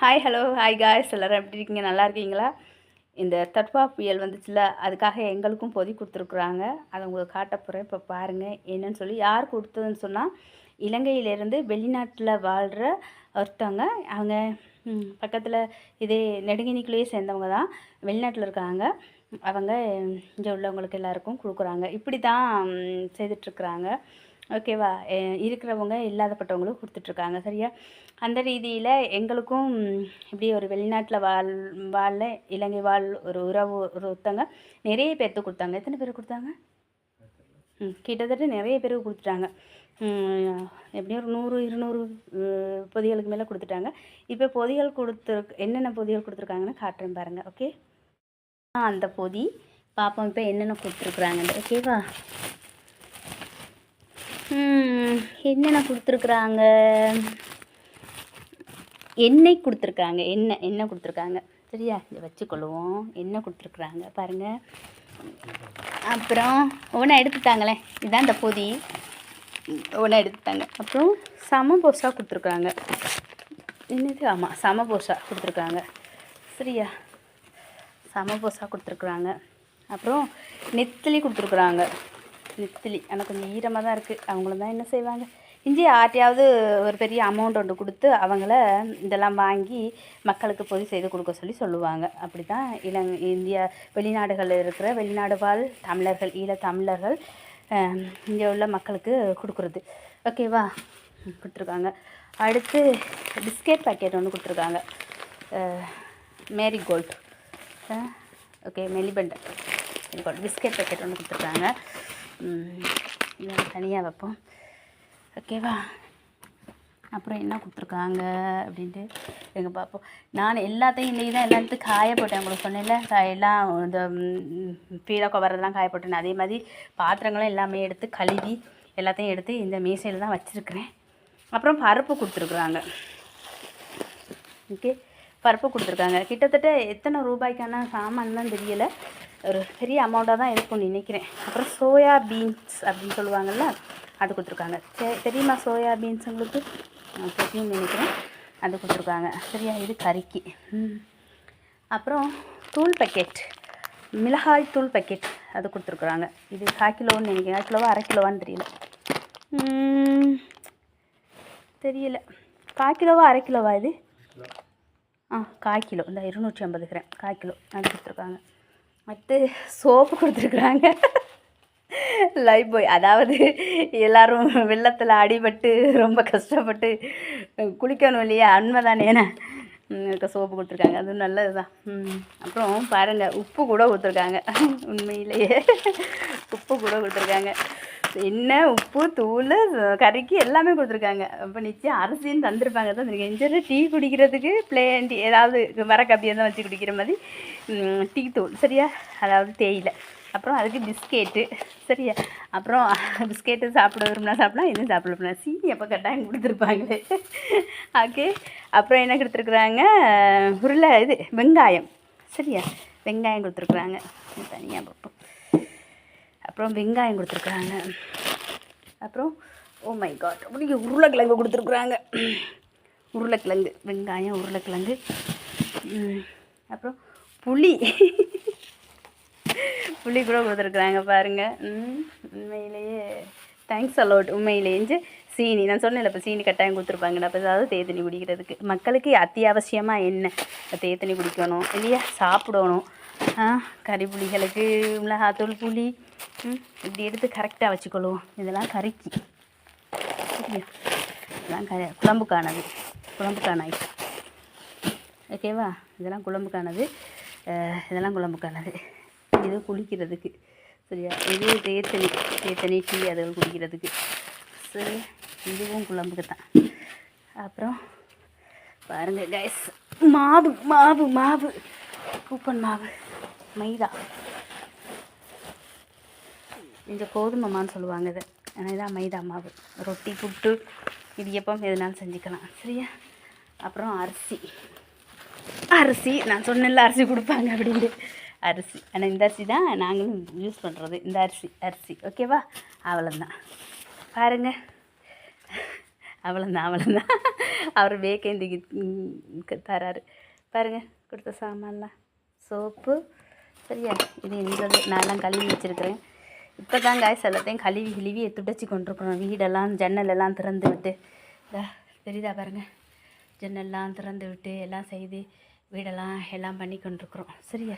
Hi hello hi guys எல்லோரும் எப்படி இருக்கீங்க? நல்லா இருக்கீங்களா? இந்த தட்பா புயல் வந்துச்சுல அதுக்காக எங்களுக்கும் பொதி கொடுத்துருக்குறாங்க. அதை உங்களுக்கு காட்ட போகிறேன் இப்போ பாருங்கள் என்னன்னு சொல்லி யார் கொடுத்ததுன்னு சொன்னால் இலங்கையிலேருந்து வெளிநாட்டில் வாழ்கிற ஒருத்தவங்க. அவங்க பக்கத்தில் இதே நெடுங்கினிக்குள்ளேயே சேர்ந்தவங்க தான் வெளிநாட்டில் இருக்காங்க. அவங்க இங்கே உள்ளவங்களுக்கு எல்லாருக்கும் கொடுக்குறாங்க. இப்படி தான் செய்துட்ருக்குறாங்க ஓகேவா? இருக்கிறவங்க இல்லாதப்பட்டவங்களும் கொடுத்துட்ருக்காங்க சரியா? அந்த ரீதியில் எங்களுக்கும் இப்படி ஒரு வெளிநாட்டில் வாழ் வாழ இலங்கை வாழ் ஒரு உறவு ஒரு ஒருத்தவங்க நிறைய பேர்த்து கொடுத்தாங்க. எத்தனை பேர் கொடுத்தாங்க? ம் கிட்டத்தட்ட நிறைய பேருக்கு கொடுத்துட்டாங்க. எப்படியும் ஒரு நூறு இருநூறு பொதிகளுக்கு மேலே கொடுத்துட்டாங்க. இப்போ பொதிகள் கொடுத்து என்னென்ன பொதிகள் கொடுத்துருக்காங்கன்னு காட்டுறேன் பாருங்கள் ஓகே? ஆ அந்த பொதி. பார்ப்போம் இப்போ என்னென்ன கொடுத்துருக்குறாங்கன்னு ஓகேவா? என்னென்ன கொடுத்துருக்குறாங்க? எண்ணெய் கொடுத்துருக்காங்க எண்ணெய் எண்ணெய் கொடுத்துருக்காங்க? சரியா? இதை வச்சுக்கொள்ளுவோம் எண்ணெய் கொடுத்துருக்குறாங்க? பாருங்கள் அப்புறம் ஒவ்வொன்றா எடுத்துட்டாங்களே. இதான் இந்த பொதி. ஒவ்வொன்றா எடுத்துட்டாங்க. அப்புறம் சமபோசா கொடுத்துருக்குறாங்க. என்னது? ஆமாம் சமபோசா கொடுத்துருக்காங்க சரியா? சமபோசா கொடுத்துருக்குறாங்க. அப்புறம் நெத்திலி கொடுத்துருக்குறாங்க. நெத்திலி ஆனால் கொஞ்சம் ஈரமாக தான் இருக்குது அவங்களும் தான் என்ன செய்வாங்க? இஞ்சி யார்ட்டையாவது ஒரு பெரிய அமௌண்ட் ஒன்று கொடுத்து அவங்கள இதெல்லாம் வாங்கி மக்களுக்கு போய் செய்து கொடுக்க சொல்லி சொல்லுவாங்க. அப்படி தான் இலங் இந்தியா வெளிநாடுகளில் இருக்கிற வெளிநாடு வாழ் தமிழர்கள் ஈழ தமிழர்கள் இங்கே உள்ள மக்களுக்கு கொடுக்குறது. ஓகேவா கொடுத்துருக்காங்க. அடுத்து பிஸ்கெட் பாக்கெட் ஒன்று கொடுத்துருக்காங்க. Marie gold. ஓகே மெலிபண்டை. மெலிபண்ட் பிஸ்கெட் பேக்கெட் ஒன்று கொடுத்துருக்காங்க. இதெல்லாம் தனியாக வைப்போம். ஓகேவா அப்புறம் என்ன கொடுத்துருக்காங்க அப்படின்ட்டு எங்கள் பார்ப்போம் நான் எல்லாத்தையும் இன்றைக்கி தான் எல்லாத்தையும் காய போட்டேன் உங்களுக்கு சொன்னேன்ல. எல்லாம் இந்த பீலா கவரெல்லாம் காய போட்டேன் அதே மாதிரி பாத்திரங்களும் எல்லாமே எடுத்து கழுவி எல்லாத்தையும் எடுத்து இந்த மேசையில் தான் வச்சுருக்குறேன். அப்புறம் பருப்பு கொடுத்துருக்குறாங்க. ஓகே பருப்பு கொடுத்துருக்காங்க. கிட்டத்தட்ட எத்தனை ரூபாய்க்கான சாமான் தான் தெரியலை. ஒரு பெரிய அமௌண்ட்டாக தான் இருக்கும்னு நினைக்கிறேன். அப்புறம் சோயா பீன்ஸ் அப்படின்னு சொல்லுவாங்கள்ல அது கொடுத்துருக்காங்க. தெ- தெரியுமா சோயா பீன்ஸ் உங்களுக்கு? தெரியும்னு நினைக்கிறேன். அது கொடுத்துருக்காங்க. சரியா? இது கறிக்கு. அப்புறம் தூள் பக்கெட் மிளகாய் தூள் பக்கெட் அது கொடுத்துருக்குறாங்க. இது கால் கிலோன்னு நினைக்கிறேன். கால் கிலோவா அரை கிலோவான்னு தெரியல. தெரியல. கால் கிலோவா அரை கிலோவா இது? ஆ கால் கிலோ. இந்த இருநூற்றி ஐம்பது கிராம். கால் கிலோ. அது கொடுத்துருக்காங்க. அடுத்து சோப்பு கொடுத்துருக்குறாங்க. லைஃப் பாய் அதாவது எல்லோரும் வெள்ளத்தில் அடிபட்டு ரொம்ப கஷ்டப்பட்டு குளிக்கணும் இல்லையா? உண்மைதானே சோப்பு கொடுத்துருக்காங்க. அதுவும் நல்லது தான் அப்புறம் பாருங்கள் உப்பு கூட கொடுத்துருக்காங்க. உண்மையிலேயே உப்பு கூட கொடுத்துருக்காங்க. எண்ணெய் உப்பு தூள் கறிக்கு எல்லாமே கொடுத்துருக்காங்க. அப்போ நிச்சயம் அரிசின்னு தந்திருப்பாங்க. தான் தெரியும் டீ குடிக்கிறதுக்கு பிளேன் டீ ஏதாவது வர கப்பியாக தான் வச்சு குடிக்கிற மாதிரி டீ தூள் சரியா? அதாவது தேயிலை. அப்புறம் அதுக்கு பிஸ்கெட்டு சரியா? அப்புறம் பிஸ்கெட்டு சாப்பிட விரும்பினா சாப்பிடலாம் எதுவும் சாப்பிட விரும்பினா சீனி அப்போ கட்டாயம் கொடுத்துருப்பாங்களே. ஓகே அப்புறம் என்ன கொடுத்துருக்குறாங்க? உருளை இது வெங்காயம் சரியா? வெங்காயம் கொடுத்துருக்குறாங்க. தனியாக பார்ப்போம் அப்புறம் வெங்காயம் கொடுத்துருக்குறாங்க. அப்புறம் oh ஓ மை காட் அப்படிங்க உருளைக்கிழங்கு கொடுத்துருக்குறாங்க. உருளைக்கிழங்கு வெங்காயம் உருளைக்கிழங்கு. அப்புறம் புளி. புளி கூட கொடுத்துருக்குறாங்க பாருங்கள் உண்மையிலேயே தேங்க்ஸ் அலோட் உண்மையிலேஞ்சு சீனி நான் சொன்னேன் இப்போ சீனி கட்டாயம் கொடுத்துருப்பாங்க. அப்போ ஏதாவது தேத்தனி குடிக்கிறதுக்கு. மக்களுக்கு அத்தியாவசியமாக என்ன? தேத்தனி குடிக்கணும் இல்லையா? சாப்பிடணும். கறி புளிகளுக்கு மிளகாத்தூள் புளி இப்படி எடுத்து கரெக்டாக வச்சுக்கொள்வோம். இதெல்லாம் கறிக்கு சரியா? இதெல்லாம் க குழம்புக்கானது. குழம்புக்கான ஐட்டம் ஓகேவா இதெல்லாம் குழம்புக்கானது. இதெல்லாம் குழம்புக்கானது. இது குளிக்கிறதுக்கு. சரியா? இது தேத்தனி தேத்தனி டீ அதுகள் குடிக்கிறதுக்கு. சரி. இதுவும் குழம்புக்கு தான் அப்புறம் பாருங்கள் கைஸ் மாவு மாவு மாவு. கூப்பன் மாவு. மைதா. இந்த கோதுமைமான்னு சொல்லுவாங்க இதை. ஆனால் இதான் மைதா மாவு. ரொட்டி புட்டு இடியப்பம் எதுனாலும் செஞ்சுக்கலாம். சரியா? அப்புறம் அரிசி. அரிசி நான் சொன்னேன்ல அரிசி கொடுப்பாங்க அப்படின்ட்டு அரிசி. ஆனால் இந்த அரிசி தான் நாங்களும் யூஸ் பண்ணுறது இந்த அரிசி அரிசி. ஓகேவா அவ்வளோதான் பாருங்க. அவ்வளோதான் அவ்வளோதான் அவர் வேக்கேந்திக்கு தராரு. பாருங்கள் கொடுத்த சாமான்லாம். சோப்பு சரியா? இது எங்களது நான்லாம் கழுவி வச்சுருக்கிறேன். இப்போ தான் காய்ஸ் எல்லாத்தையும் கழுவி கிழுவி துடைச்சி கொண்டிருக்கிறோம். வீடெல்லாம் ஜன்னலெல்லாம் திறந்து விட்டு. இதா தெரியுதா பாருங்கள் ஜன்னல்லாம் திறந்து விட்டு எல்லாம் செய்து வீடெல்லாம் எல்லாம் பண்ணி கொண்டிருக்குறோம். சரியா?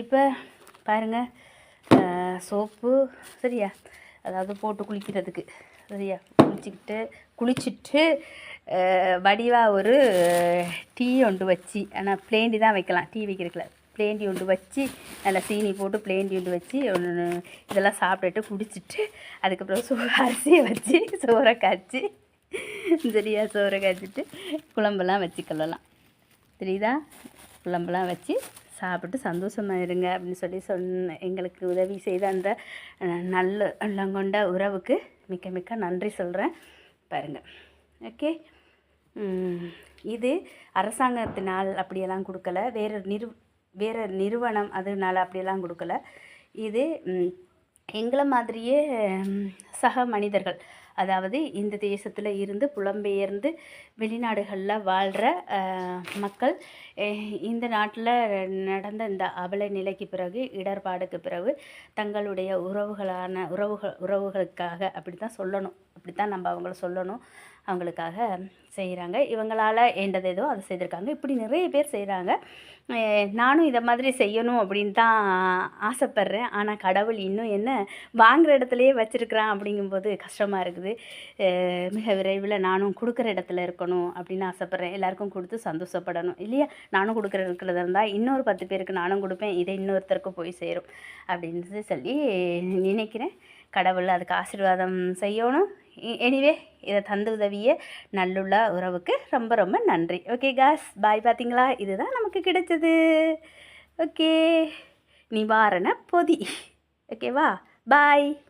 இப்போ பாருங்கள் சோப்பு சரியா? அதாவது போட்டு குளிக்கிறதுக்கு. சரியா? குளிச்சுக்கிட்டு குளிச்சுட்டு வடிவாக ஒரு டீ ஒன்று வச்சு. ஆனால் பிளேண்டி தான் வைக்கலாம். டீ வைக்கிறதுக்குல பிளேண்டி உண்டு வச்சு நல்லா சீனி போட்டு பிளேண்டி உண்டு வச்சு ஒன்று இதெல்லாம் சாப்பிட்டுட்டு குடிச்சிட்டு அதுக்கப்புறம் சோ அரிசியை வச்சு சோறை காய்ச்சி சரியா சோறை காய்ச்சிட்டு குழம்பெல்லாம் வச்சுக்கொள்ளலாம் தெரியுதா? குழம்பெல்லாம் வச்சு சாப்பிட்டு சந்தோஷமாக இருங்க அப்படின்னு சொல்லி சொன்ன எங்களுக்கு உதவி செய்த அந்த நல்ல உள்ளங்கொண்ட உறவுக்கு மிக்க மிக்க நன்றி சொல்கிறேன் பாருங்கள் ஓகே? இது அரசாங்கத்தினால் அப்படியெல்லாம் கொடுக்கல. வேறு நிறு வேறு நிறுவனம் அதனால் அப்படியெல்லாம் கொடுக்கல. இது எங்களை மாதிரியே சக மனிதர்கள் அதாவது இந்த தேசத்தில் இருந்து புலம்பெயர்ந்து வெளிநாடுகளில் வாழ்கிற மக்கள் இந்த நாட்டில் நடந்த இந்த அவல நிலைக்கு பிறகு இடர்பாடுக்கு பிறகு தங்களுடைய உறவுகளான உறவுகள் உறவுகளுக்காக அப்படி தான் சொல்லணும். அப்படி தான் நம்ம அவங்கள சொல்லணும். அவங்களுக்காக செய்கிறாங்க இவங்களால் ஏண்டது ஏதோ அதை செய்திருக்காங்க. இப்படி நிறைய பேர் செய்கிறாங்க நானும் இதை மாதிரி செய்யணும் அப்படின்னு தான் ஆசைப்பட்றேன். ஆனால் கடவுள் இன்னும் என்ன வாங்குகிற இடத்துலையே வச்சுருக்கிறான் அப்படிங்கும்போது கஷ்டமாக இருக்குது. மிக விரைவில் நானும் கொடுக்குற இடத்துல இருக்கணும் அப்படின்னு ஆசைப்பட்றேன். எல்லாருக்கும் கொடுத்து சந்தோஷப்படணும். இல்லையா? நானும் கொடுக்குற இருக்கிறத இருந்தால் இன்னொரு பத்து பேருக்கு நானும் கொடுப்பேன். இதை இன்னொருத்தருக்கு போய் சேரும் அப்படின்னு சொல்லி நினைக்கிறேன். கடவுள் அதுக்கு ஆசீர்வாதம் செய்யணும். எனிவே இதை தந்து உதவிய நல்லுள்ள உறவுக்கு ரொம்ப ரொம்ப நன்றி. ஓகே காஸ் பாய் பார்த்தீங்களா இதுதான் நமக்கு கிடைச்சது. ஓகே நிவாரண பொதி. ஓகேவா பாய்